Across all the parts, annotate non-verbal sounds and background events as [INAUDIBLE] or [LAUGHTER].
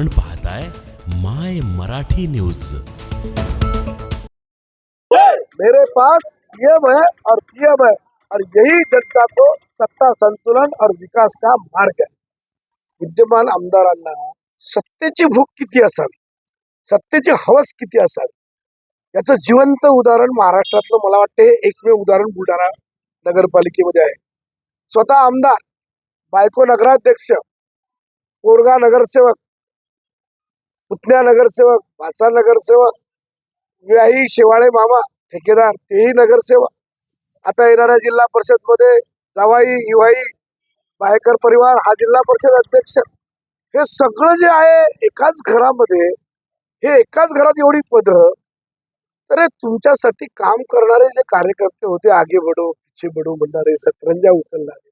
आपण पाहताय my Marathi news. मेरे पास सीएम है और पीएम है और यही जनता को सत्ता संतुलन और विकास का मार्ग आहे विद्यमान आमदारांना सत्तेची भूक किती असावी? सत्तेची हवस किती असावी? याचं जिवंत उदाहरण महाराष्ट्रातलं मला वाटते एकमेव उदाहरण बुलढाणा नगरपालिकेमध्ये आहे. स्वतः आमदार बायको नगराध्यक्ष पोरगा नगरसेवक पुतण्या नगरसेवक भाचा नगरसेवक व्याही शेवाळे मामा ठेकेदार तेही नगरसेवक. आता येणाऱ्या जिल्हा परिषदमध्ये जावाई युवाई बायकर परिवार हा जिल्हा परिषद अध्यक्ष. हे सगळं जे आहे एकाच घरामध्ये हे एकाच घरात एवढी पद तर हे तुमच्यासाठी काम करणारे जे कार्यकर्ते होते आगे बडो पिछे बडो म्हणणारे सतरंजा उचलणारे.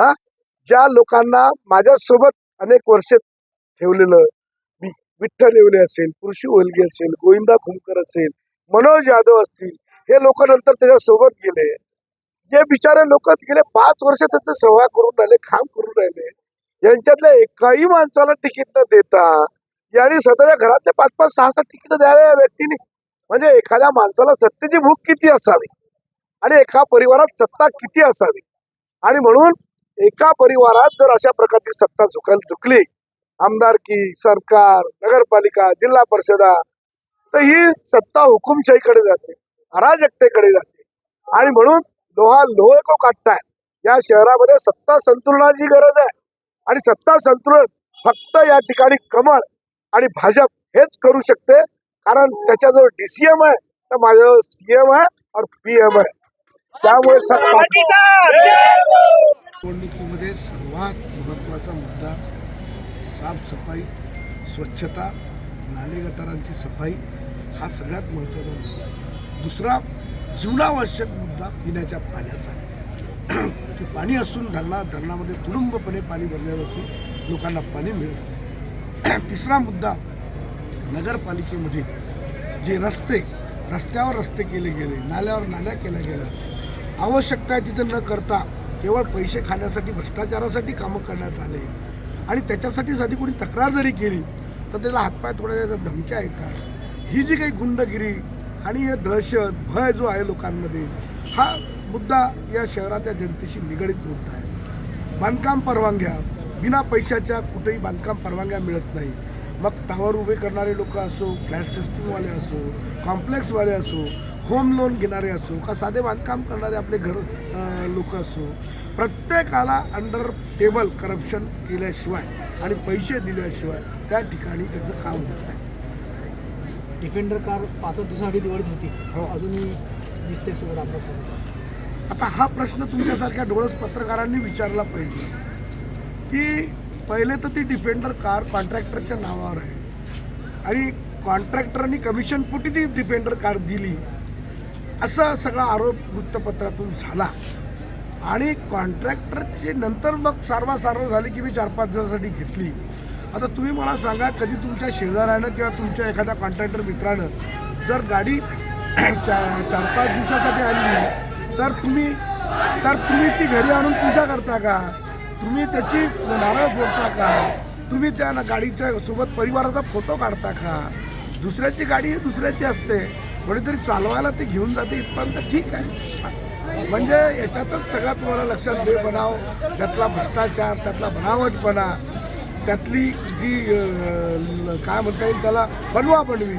हा? ज्या लोकांना माझ्यासोबत अनेक वर्ष ठेवलेलं विठ्ठल येवले असेल कृषी ओलगे असेल गोविंदा खुमकर असेल मनोज यादव असतील हे लोक नंतर त्याच्या सोबत गेले. जे बिचारे लोक गेले पाच वर्ष त्याचं सेवा करून राहिले काम करून राहिले. यांच्यातल्या एकाही माणसाला तिकीट न देता यांनी स्वतःच्या घरातले पाच पाच सहा सहा तिकीट द्यावे या व्यक्तीने. म्हणजे एखाद्या माणसाला सत्तेची भूक किती असावी? आणि एका परिवारात सत्ता किती असावी? आणि म्हणून एका परिवारात जर अशा प्रकारची सत्ता झुकायला झुकली आमदारकी सरकार नगरपालिका जिल्हा परिषदा तर ही सत्ता हुकुमशाहीकडे जाते अराजकतेकडे जाते. आणि म्हणून लोहा लोहे को काटताय या शहरामध्ये सत्ता संतुलनाची गरज आहे. आणि सत्ता संतुलन फक्त या ठिकाणी कमळ आणि भाजप हेच करू शकते. कारण त्याच्याजवळ डीसीएम आहे तर माझ्याजवळ सीएम आहे और पीएम आहे. त्यामुळे सत्ता निवडणुकीमध्ये सर्वात महत्त्वाचा मुद्दा साफसफाई स्वच्छता नाले गटारांची सफाई हा सगळ्यात महत्त्वाचा मुद्दा दुसरा जीवनावश्यक मुद्दा पिण्याच्या पाण्याचा आहे. [CLEARS THROAT] पाणी असून धरणा धरणामध्ये तुडुंबपणे पाणी भरलेलं असून लोकांना पाणी मिळत नाही [CLEARS THROAT] तिसरा मुद्दा नगरपालिकेमध्ये जे रस्ते रस्त्यावर रस्ते केले गेले नाल्यावर नाल्या केल्या गेल्या आवश्यकता आहे तिथं न करता केवळ पैसे खाण्यासाठी भ्रष्टाचारासाठी कामं करण्यात आले आणि त्याच्यासाठी साधी कोणी तक्रार जरी केली तर त्याला हातपाय थोड्या धमक्या येतात. ही जी काही गुंडगिरी आणि हे दहशत भय जो आहे लोकांमध्ये हा मुद्दा या शहरातल्या जनतेशी निगडीत मुद्दा आहे बांधकाम परवानग्या बिना पैशाच्या कुठेही बांधकाम परवानग्या मिळत नाही. मग टावर उभे करणारे लोक असो फ्लॅट सिस्टीमवाले असो कॉम्प्लेक्सवाले असो होम लोन घेणारे असो का साधे बांधकाम करणारे आपले घर लोक असो प्रत्येकाला अंडर टेबल करप्शन केल्याशिवाय आणि पैसे दिल्याशिवाय त्या ठिकाणी त्याचं काम होत नाही. डिफेंडर कार पासष्ट दिवसासाठी दिवाळीत होती. हो. अजूनही दिसते सोबत आपल्यासोबत. आता हा प्रश्न तुमच्यासारख्या डोळस पत्रकारांनी विचारला पाहिजे की पहिले तर ती डिफेंडर कार कॉन्ट्रॅक्टरच्या नावावर आहे. आणि कॉन्ट्रॅक्टरनी कमिशनपोटी ती डिफेंडर कार दिली. असा सगळा आरोप वृत्तपत्रातून झाला. आणि कॉन्ट्रॅक्टरची नंतर मग सारवा सारव झाली की मी चार पाच दिवसासाठी घेतली. आता तुम्ही मला सांगा कधी तुमच्या शेजाऱ्यानं किंवा तुमच्या एखाद्या कॉन्ट्रॅक्टर मित्रानं जर गाडी [CLEARS THROAT] चा- चार पाच दिवसासाठी आणली तर तुम्ही तर तुम्ही ती घरी आणून पूजा करता का? तुम्ही त्याची नारळ फोडता का? तुम्ही त्या ना- गाडीच्या सोबत परिवाराचा फोटो काढता का? दुसऱ्याची गाडी दुसऱ्याची असते. कोणीतरी चालवायला ते घेऊन जाते इथपर्यंत ठीक आहे. म्हणजे याच्यातच सगळ्यात तुम्हाला लक्षात दे बनाव त्यातला भ्रष्टाचार त्यातला बनावटपणा त्यातली जी काय म्हणता येईल त्याला बनवा बनवी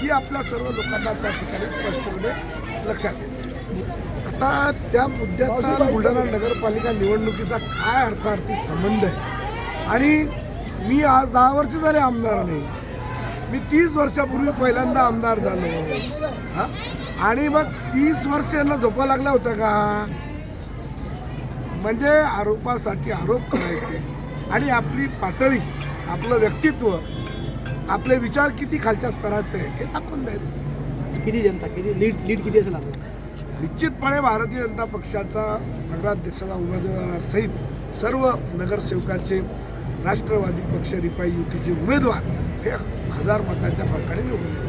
ही आपल्या सर्व लोकांना त्या ठिकाणी स्पष्टपणे लक्षात येते आता त्या मुद्द्याचा बुलढाणा नगरपालिका निवडणुकीचा काय अर्थार्थी संबंध आहे? आणि मी आज दहा वर्ष झाले आमदार नाही मी तीस वर्षापूर्वी पहिल्यांदा आमदार झालो. हा? आणि मग तीस वर्ष यांना झोपा लागल्या होत्या का? म्हणजे आरोपासाठी आरोप करायचे. आणि आपली पातळी आपलं व्यक्तित्व आपले विचार किती खालच्या स्तराचे हे दाखवून द्यायचं. किती जनता किती? लीड लीड किती असेल आपलं निश्चितपणे भारतीय जनता पक्षाचा नगराध्यक्षाचा उमेदवारासहित सर्व नगरसेवकाचे राष्ट्रवादी पक्ष रिपाई युतीचे उमेदवार हे हजार मतांच्या फरकाने निवडले